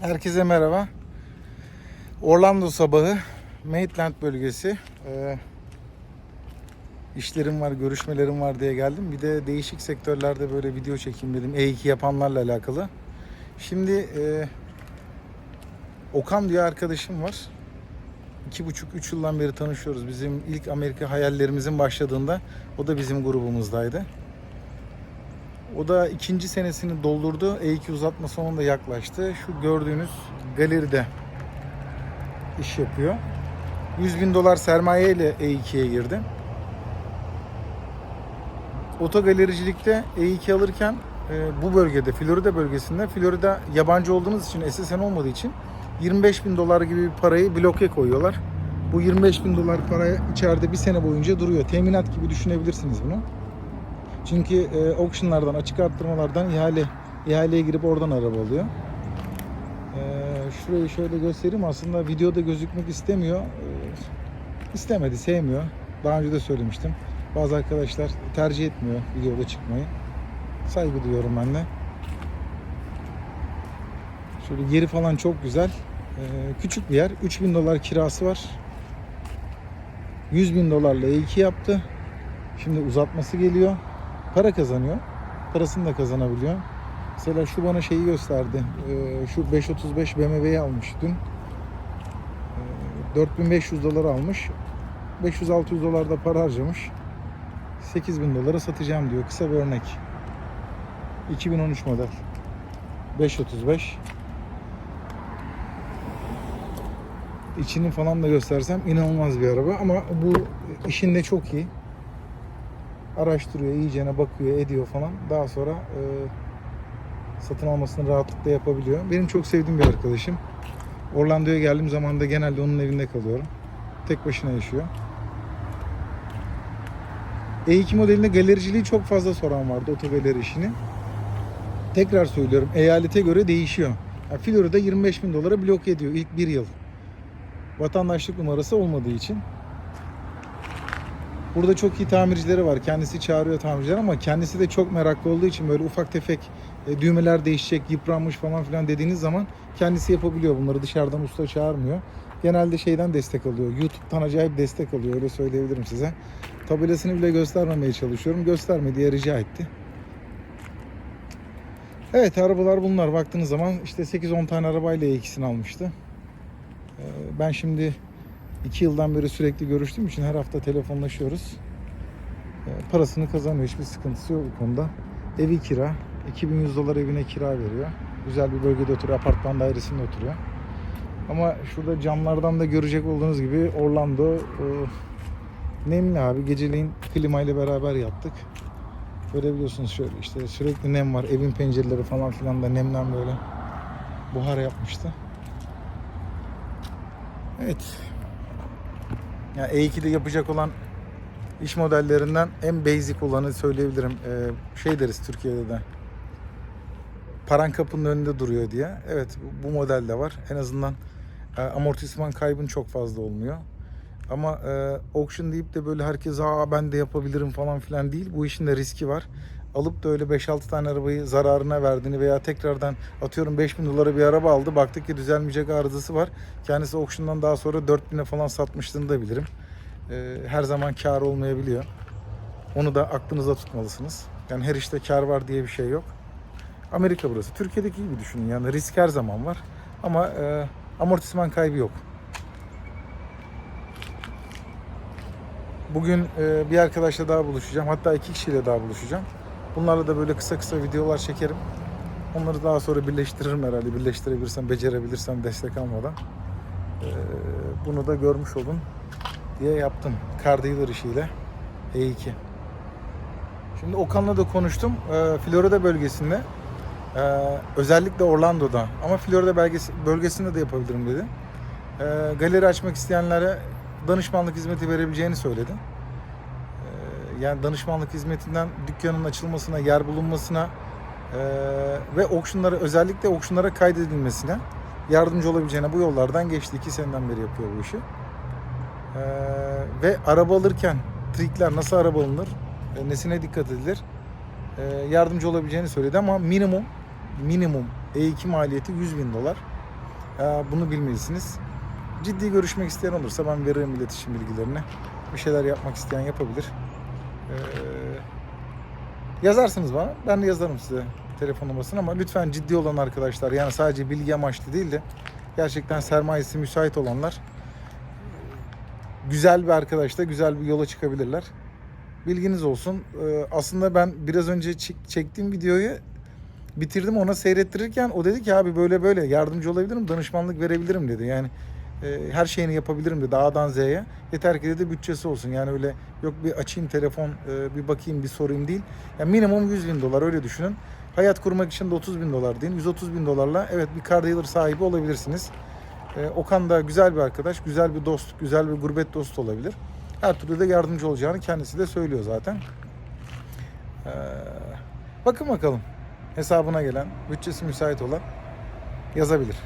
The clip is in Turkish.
Herkese merhaba. Orlando sabahı, Maitland bölgesi. Ee, işlerim var, görüşmelerim var diye geldim. Bir de değişik sektörlerde böyle video çekeyim dedim. E2 yapanlarla alakalı. Şimdi e, Okan diye arkadaşım var. İki buçuk, üç yıldan beri tanışıyoruz. Bizim ilk Amerika hayallerimizin başladığında o da bizim grubumuzdaydı. O da ikinci senesini doldurdu. E2 uzatma sonunda yaklaştı. Şu gördüğünüz galeride iş yapıyor. 100 bin dolar sermaye ile E2'ye girdi. Otogalericilikte E2 alırken e, bu bölgede, Florida bölgesinde, Florida yabancı olduğunuz için, SSN olmadığı için 25 bin dolar gibi bir parayı bloke koyuyorlar. Bu 25 bin dolar para içeride bir sene boyunca duruyor. Teminat gibi düşünebilirsiniz bunu. Çünkü e, auctionlardan, açık arttırmalardan ihale ihaleye girip oradan araba alıyor. E, şurayı şöyle göstereyim. Aslında videoda gözükmek istemiyor. E, istemedi, sevmiyor. Daha önce de söylemiştim. Bazı arkadaşlar tercih etmiyor videoda çıkmayı. Saygı duyuyorum ben de. Şöyle yeri falan çok güzel. E, küçük bir yer. 3000 dolar kirası var. 100 bin dolarla E2 yaptı. Şimdi uzatması geliyor para kazanıyor. Parasını da kazanabiliyor. Mesela şu bana şeyi gösterdi. Ee, şu 535 BMW'yi almış dün. Ee, 4500 dolar almış. 500-600 dolar da para harcamış. 8000 dolara satacağım diyor. Kısa bir örnek. 2013 model. 535. İçini falan da göstersem inanılmaz bir araba ama bu işinde çok iyi araştırıyor, iyicene bakıyor, ediyor falan. Daha sonra e, satın almasını rahatlıkla yapabiliyor. Benim çok sevdiğim bir arkadaşım. Orlando'ya geldiğim zaman da genelde onun evinde kalıyorum. Tek başına yaşıyor. E2 modelinde galericiliği çok fazla soran vardı otogaleri işini. Tekrar söylüyorum eyalete göre değişiyor. Yani Florida 25 bin dolara blok ediyor ilk bir yıl. Vatandaşlık numarası olmadığı için. Burada çok iyi tamircileri var. Kendisi çağırıyor tamirciler ama kendisi de çok meraklı olduğu için böyle ufak tefek e, düğmeler değişecek, yıpranmış falan filan dediğiniz zaman kendisi yapabiliyor bunları. Dışarıdan usta çağırmıyor. Genelde şeyden destek alıyor. YouTube'dan acayip destek alıyor. Öyle söyleyebilirim size. Tabelasını bile göstermemeye çalışıyorum. Gösterme diye rica etti. Evet arabalar bunlar. Baktığınız zaman işte 8-10 tane arabayla ikisini almıştı. Ee, Ben şimdi İki yıldan beri sürekli görüştüğüm için her hafta telefonlaşıyoruz. E, Parasını kazanıyor. Hiçbir sıkıntısı yok bu konuda. Evi kira. 2100 dolar evine kira veriyor. Güzel bir bölgede oturuyor. Apartman dairesinde oturuyor. Ama şurada camlardan da görecek olduğunuz gibi Orlando e, nemli abi. Geceleyin klimayla beraber yattık. Görebiliyorsunuz şöyle işte sürekli nem var. Evin pencereleri falan filan da nemden böyle buhar yapmıştı. Evet, yani E2'de yapacak olan iş modellerinden en basic olanı söyleyebilirim. Ee, şey deriz Türkiye'de de. Paran kapının önünde duruyor diye. Evet bu model de var. En azından e, amortisman kaybın çok fazla olmuyor. Ama e, auction deyip de böyle herkes aa ben de yapabilirim falan filan değil. Bu işin de riski var. Alıp da öyle 5-6 tane arabayı zararına verdiğini veya tekrardan atıyorum 5000 dolara bir araba aldı. Baktık ki düzelmeyecek arızası var. Kendisi auction'dan daha sonra 4000'e falan satmışlığını da bilirim. Ee, her zaman kar olmayabiliyor. Onu da aklınızda tutmalısınız. Yani her işte kar var diye bir şey yok. Amerika burası. Türkiye'deki gibi düşünün. Yani risk her zaman var. Ama e, amortisman kaybı yok. Bugün e, bir arkadaşla daha buluşacağım. Hatta iki kişiyle daha buluşacağım. Bunlarla da böyle kısa kısa videolar çekerim. Onları daha sonra birleştiririm herhalde. Birleştirebilirsem, becerebilirsem destek almadan. Ee, bunu da görmüş olun diye yaptım. Car dealer işiyle E2. Şimdi Okan'la da konuştum. Ee, Florida bölgesinde ee, özellikle Orlando'da ama Florida bölgesi, bölgesinde de yapabilirim dedi. Ee, galeri açmak isteyenlere danışmanlık hizmeti verebileceğini söyledi. Yani danışmanlık hizmetinden dükkanın açılmasına, yer bulunmasına e, ve auctionlara özellikle auctionlara kaydedilmesine yardımcı olabileceğine bu yollardan geçti. iki seneden beri yapıyor bu işi. Ee, ve araba alırken trikler nasıl araba alınır, e, nesine dikkat edilir e, yardımcı olabileceğini söyledi ama minimum minimum E2 maliyeti 100 bin dolar. Ee, bunu bilmelisiniz. Ciddi görüşmek isteyen olursa ben veririm iletişim bilgilerini. Bir şeyler yapmak isteyen yapabilir. Ee, yazarsınız bana. Ben de yazarım size telefon numarasını ama lütfen ciddi olan arkadaşlar yani sadece bilgi amaçlı değil de gerçekten sermayesi müsait olanlar güzel bir arkadaşla güzel bir yola çıkabilirler. Bilginiz olsun. Ee, aslında ben biraz önce çek- çektiğim videoyu bitirdim ona seyrettirirken o dedi ki abi böyle böyle yardımcı olabilirim danışmanlık verebilirim dedi. Yani her şeyini yapabilirim dedi A'dan Z'ye. Yeter ki dedi bütçesi olsun. Yani öyle yok bir açayım telefon e, bir bakayım bir sorayım değil. Yani minimum 100 bin dolar öyle düşünün. Hayat kurmak için de 30 bin dolar deyin. 130 bin dolarla evet bir car dealer sahibi olabilirsiniz. E, Okan da güzel bir arkadaş, güzel bir dost, güzel bir gurbet dostu olabilir. Her türlü de yardımcı olacağını kendisi de söylüyor zaten. Bakın bakalım hesabına gelen, bütçesi müsait olan yazabilir.